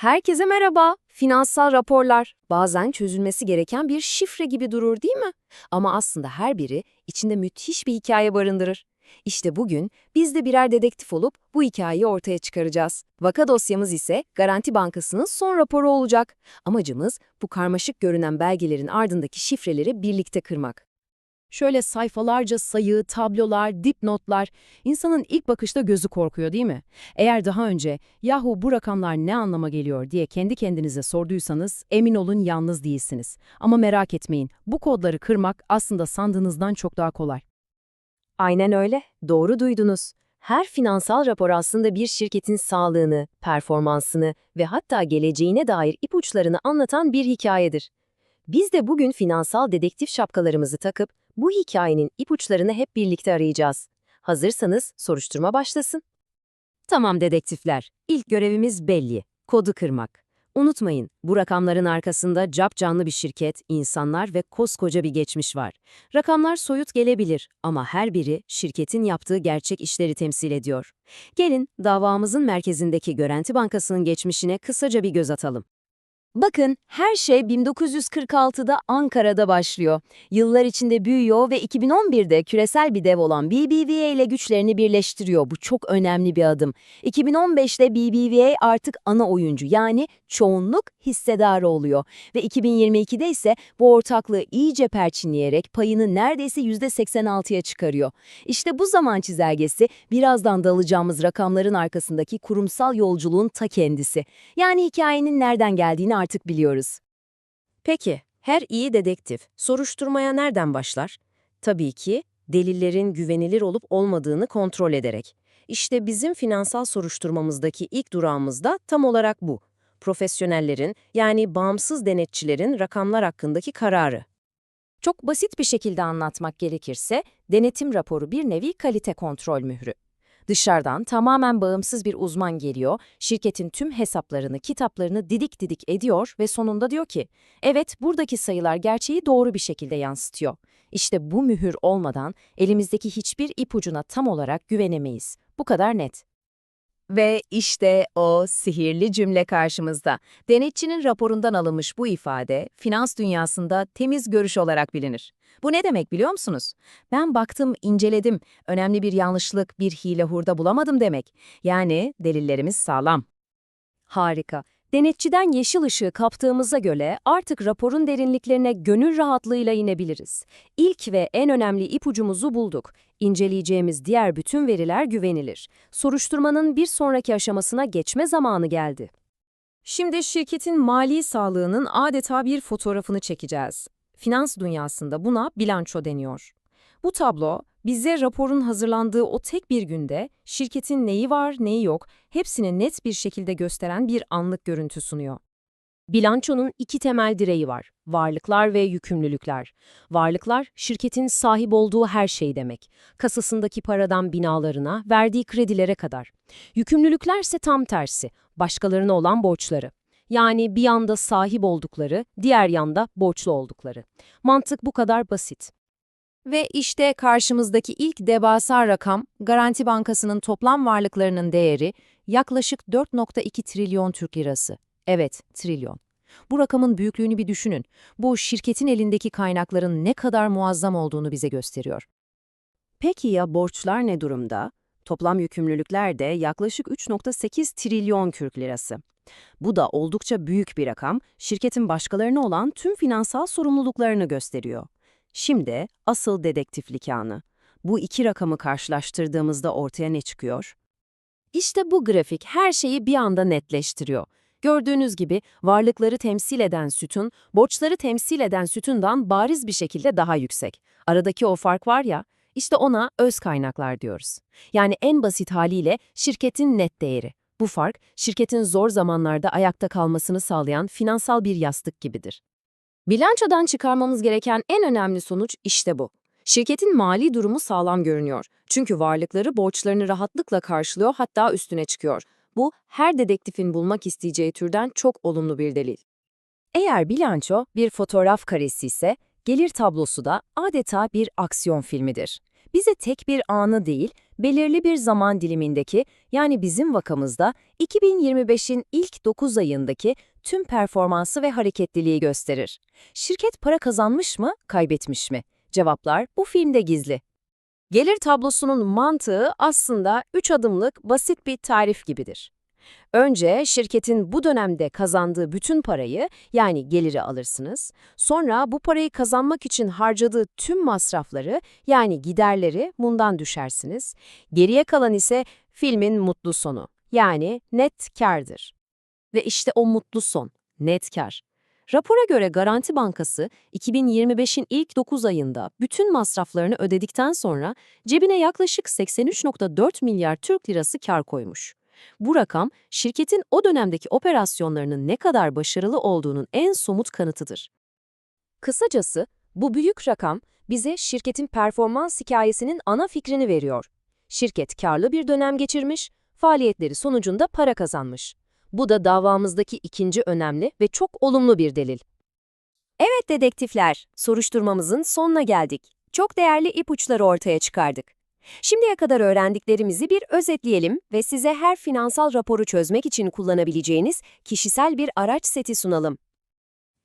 Herkese merhaba. Finansal raporlar bazen çözülmesi gereken bir şifre gibi durur değil mi? Ama aslında her biri içinde müthiş bir hikaye barındırır. İşte bugün biz de birer dedektif olup bu hikayeyi ortaya çıkaracağız. Vaka dosyamız ise Garanti Bankası'nın son raporu olacak. Amacımız bu karmaşık görünen belgelerin ardındaki şifreleri birlikte kırmak. Şöyle sayfalarca sayı, tablolar, dipnotlar, insanın ilk bakışta gözü korkuyor değil mi? Eğer daha önce yahu bu rakamlar ne anlama geliyor diye kendi kendinize sorduysanız emin olun yalnız değilsiniz. Ama merak etmeyin bu kodları kırmak aslında sandığınızdan çok daha kolay. Aynen öyle, doğru duydunuz. Her finansal rapor aslında bir şirketin sağlığını, performansını ve hatta geleceğine dair ipuçlarını anlatan bir hikayedir. Biz de bugün finansal dedektif şapkalarımızı takıp bu hikayenin ipuçlarını hep birlikte arayacağız. Hazırsanız soruşturma başlasın. Tamam dedektifler, ilk görevimiz belli, kodu kırmak. Unutmayın, bu rakamların arkasında cap canlı bir şirket, insanlar ve koskoca bir geçmiş var. Rakamlar soyut gelebilir ama her biri şirketin yaptığı gerçek işleri temsil ediyor. Gelin davamızın merkezindeki Garanti Bankası'nın geçmişine kısaca bir göz atalım. Bakın her şey 1946'da Ankara'da başlıyor. Yıllar içinde büyüyor ve 2011'de küresel bir dev olan BBVA ile güçlerini birleştiriyor. Bu çok önemli bir adım. 2015'te BBVA artık ana oyuncu yani çoğunluk hissedarı oluyor. Ve 2022'de ise bu ortaklığı iyice perçinleyerek payını neredeyse %86'ya çıkarıyor. İşte bu zaman çizelgesi birazdan dalacağımız rakamların arkasındaki kurumsal yolculuğun ta kendisi. Yani hikayenin nereden geldiğini artık biliyoruz. Peki, her iyi dedektif soruşturmaya nereden başlar? Tabii ki delillerin güvenilir olup olmadığını kontrol ederek. İşte bizim finansal soruşturmamızdaki ilk durağımız da tam olarak bu. Profesyonellerin yani bağımsız denetçilerin rakamlar hakkındaki kararı. Çok basit bir şekilde anlatmak gerekirse, denetim raporu bir nevi kalite kontrol mührü. Dışarıdan tamamen bağımsız bir uzman geliyor, şirketin tüm hesaplarını, kitaplarını didik didik ediyor ve sonunda diyor ki, evet buradaki sayılar gerçeği doğru bir şekilde yansıtıyor. İşte bu mühür olmadan elimizdeki hiçbir ipucuna tam olarak güvenemeyiz. Bu kadar net. Ve işte o sihirli cümle karşımızda. Denetçinin raporundan alınmış bu ifade, finans dünyasında temiz görüş olarak bilinir. Bu ne demek biliyor musunuz? Ben baktım, inceledim, önemli bir yanlışlık, bir hile hurda bulamadım demek. Yani delillerimiz sağlam. Harika. Denetçiden yeşil ışığı kaptığımıza göre artık raporun derinliklerine gönül rahatlığıyla inebiliriz. İlk ve en önemli ipucumuzu bulduk. İnceleyeceğimiz diğer bütün veriler güvenilir. Soruşturmanın bir sonraki aşamasına geçme zamanı geldi. Şimdi şirketin mali sağlığının adeta bir fotoğrafını çekeceğiz. Finans dünyasında buna bilanço deniyor. Bu tablo bize raporun hazırlandığı o tek bir günde şirketin neyi var neyi yok hepsini net bir şekilde gösteren bir anlık görüntü sunuyor. Bilançonun iki temel direği var. Varlıklar ve yükümlülükler. Varlıklar, şirketin sahip olduğu her şey demek. Kasasındaki paradan binalarına, verdiği kredilere kadar. Yükümlülükler ise tam tersi, başkalarına olan borçları. Yani bir yanda sahip oldukları, diğer yanda borçlu oldukları. Mantık bu kadar basit. Ve işte karşımızdaki ilk devasa rakam, Garanti Bankası'nın toplam varlıklarının değeri yaklaşık 4.2 trilyon Türk lirası. Evet, trilyon. Bu rakamın büyüklüğünü bir düşünün. Bu şirketin elindeki kaynakların ne kadar muazzam olduğunu bize gösteriyor. Peki ya borçlar ne durumda? Toplam yükümlülükler de yaklaşık 3.8 trilyon Türk lirası. Bu da oldukça büyük bir rakam, şirketin başkalarına olan tüm finansal sorumluluklarını gösteriyor. Şimdi asıl dedektiflik anı. Bu iki rakamı karşılaştırdığımızda ortaya ne çıkıyor? İşte bu grafik her şeyi bir anda netleştiriyor. Gördüğünüz gibi varlıkları temsil eden sütun, borçları temsil eden sütundan bariz bir şekilde daha yüksek. Aradaki o fark var ya, işte ona öz kaynaklar diyoruz. Yani en basit haliyle şirketin net değeri. Bu fark, şirketin zor zamanlarda ayakta kalmasını sağlayan finansal bir yastık gibidir. Bilançodan çıkarmamız gereken en önemli sonuç işte bu. Şirketin mali durumu sağlam görünüyor. Çünkü varlıkları borçlarını rahatlıkla karşılıyor hatta üstüne çıkıyor. Bu her dedektifin bulmak isteyeceği türden çok olumlu bir delil. Eğer bilanço bir fotoğraf karesi ise gelir tablosu da adeta bir aksiyon filmidir. bize tek bir anı değil, belirli bir zaman dilimindeki, yani bizim vakamızda 2025'in ilk 9 ayındaki tüm performansı ve hareketliliği gösterir. Şirket para kazanmış mı, kaybetmiş mi? Cevaplar bu filmde gizli. Gelir tablosunun mantığı aslında 3 adımlık basit bir tarif gibidir. Önce şirketin bu dönemde kazandığı bütün parayı yani geliri alırsınız. Sonra bu parayı kazanmak için harcadığı tüm masrafları yani giderleri bundan düşersiniz. Geriye kalan ise filmin mutlu sonu yani net kardır. Ve işte o mutlu son, net kar. Rapora göre Garanti Bankası 2025'in ilk 9 ayında bütün masraflarını ödedikten sonra cebine yaklaşık 83.4 milyar Türk lirası kar koymuş. Bu rakam şirketin o dönemdeki operasyonlarının ne kadar başarılı olduğunun en somut kanıtıdır. Kısacası, bu büyük rakam bize şirketin performans hikayesinin ana fikrini veriyor. Şirket karlı bir dönem geçirmiş, faaliyetleri sonucunda para kazanmış. Bu da davamızdaki ikinci önemli ve çok olumlu bir delil. Evet dedektifler, soruşturmamızın sonuna geldik. Çok değerli ipuçları ortaya çıkardık. Şimdiye kadar öğrendiklerimizi bir özetleyelim ve size her finansal raporu çözmek için kullanabileceğiniz kişisel bir araç seti sunalım.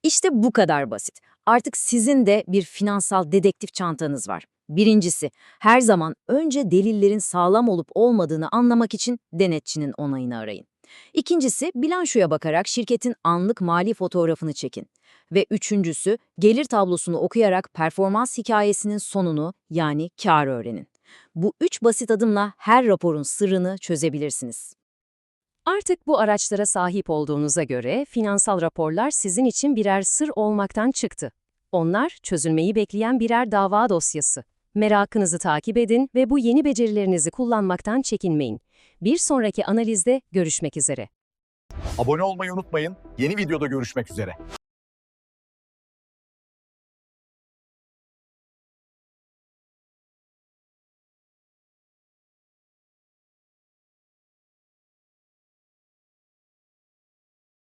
İşte bu kadar basit. Artık sizin de bir finansal dedektif çantanız var. Birincisi, her zaman önce delillerin sağlam olup olmadığını anlamak için denetçinin onayını arayın. İkincisi, bilançoya bakarak şirketin anlık mali fotoğrafını çekin. Ve üçüncüsü, gelir tablosunu okuyarak performans hikayesinin sonunu yani kâr öğrenin. Bu üç basit adımla her raporun sırrını çözebilirsiniz. Artık bu araçlara sahip olduğunuza göre finansal raporlar sizin için birer sır olmaktan çıktı. Onlar çözülmeyi bekleyen birer dava dosyası. Merakınızı takip edin ve bu yeni becerilerinizi kullanmaktan çekinmeyin. Bir sonraki analizde görüşmek üzere. Abone olmayı unutmayın. Yeni videoda görüşmek üzere.